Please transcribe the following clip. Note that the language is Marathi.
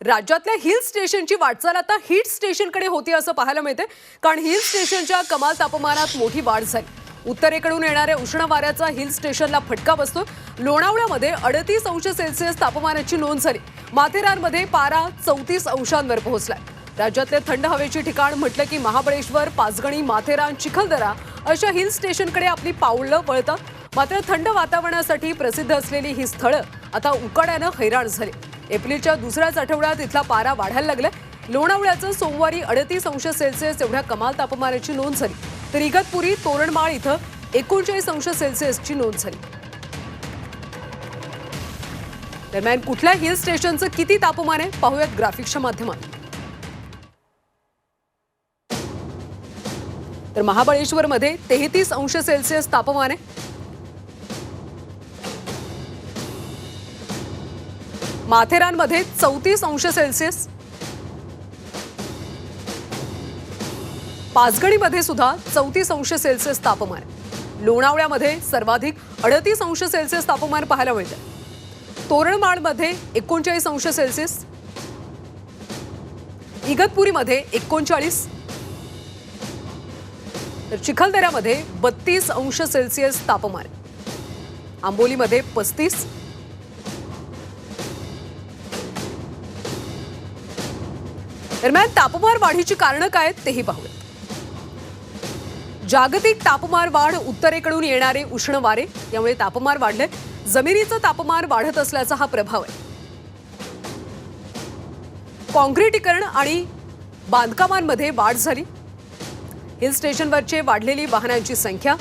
राज्यातल्या हिल स्टेशनची वाटचाल आता हिट स्टेशनकडे होती असं पाहायला मिळते कारण हिल स्टेशनच्या कमाल तापमानात मोठी वाढ झाली. उत्तरेकडून येणाऱ्या उष्ण वाऱ्याचा हिल स्टेशनला फटका बसतो लोणावळ्यामध्ये अडतीस अंश सेल्सिअस तापमानाची नोंद झाली. माथेरानमध्ये पारा चौतीस अंशांवर पोहोचलाय. राज्यातले थंड हवेची ठिकाण म्हटलं की महाबळेश्वर पाचगणी माथेरान चिखलदरा अशा हिल स्टेशनकडे आपली पाऊलं वळतात मात्र थंड वातावरणासाठी प्रसिद्ध असलेली ही स्थळं आता उकाड्यानं हैराण झाली. एप्रिलच्या दुसऱ्याच आठवड्यात इथला पारा वाढायला लागला लोणावळ्याचं सोमवारी अडतीस अंश सेल्सिअस एवढ्या कमाल तापमानाची नोंद झाली. तर इगतपुरी तोरणमाळ इथं एकोणचाळीस अंश सेल्सिअसची नोंद झाली. दरम्यान कुठल्या हिल स्टेशनचं किती तापमान आहे? पाहूयात ग्राफिक्सच्या माध्यमात तर महाबळेश्वरमध्ये तेहतीस अंश सेल्सिअस तापमान आहे. माथेरानमध्ये चौतीस अंश सेल्सिअस. पाचगणीमध्ये सुद्धा चौतीस अंश सेल्सिअस तापमान. लोणावळ्यामध्ये सर्वाधिक अडतीस अंश सेल्सिअस तापमान पाहायला मिळतं. तोरणमाळमध्ये एकोणचाळीस अंश सेल्सिअस. इगतपुरीमध्ये एकोणचाळीस. तर चिखलदऱ्यामध्ये बत्तीस अंश सेल्सिअस तापमान. आंबोलीमध्ये पस्तीस. दरम्यान तापमान वाढीची कारणं काय आहेत तेही पाहूया जागतिक तापमान वाढ उत्तरेकडून येणारे उष्ण वारे यामुळे तापमान वाढले जमिनीचं तापमान वाढत असल्याचा हा प्रभाव आहे. काँक्रीटीकरण आणि बांधकामांमध्ये वाढ झाली. हिल स्टेशनवरचे वाढलेली वाहनांची संख्या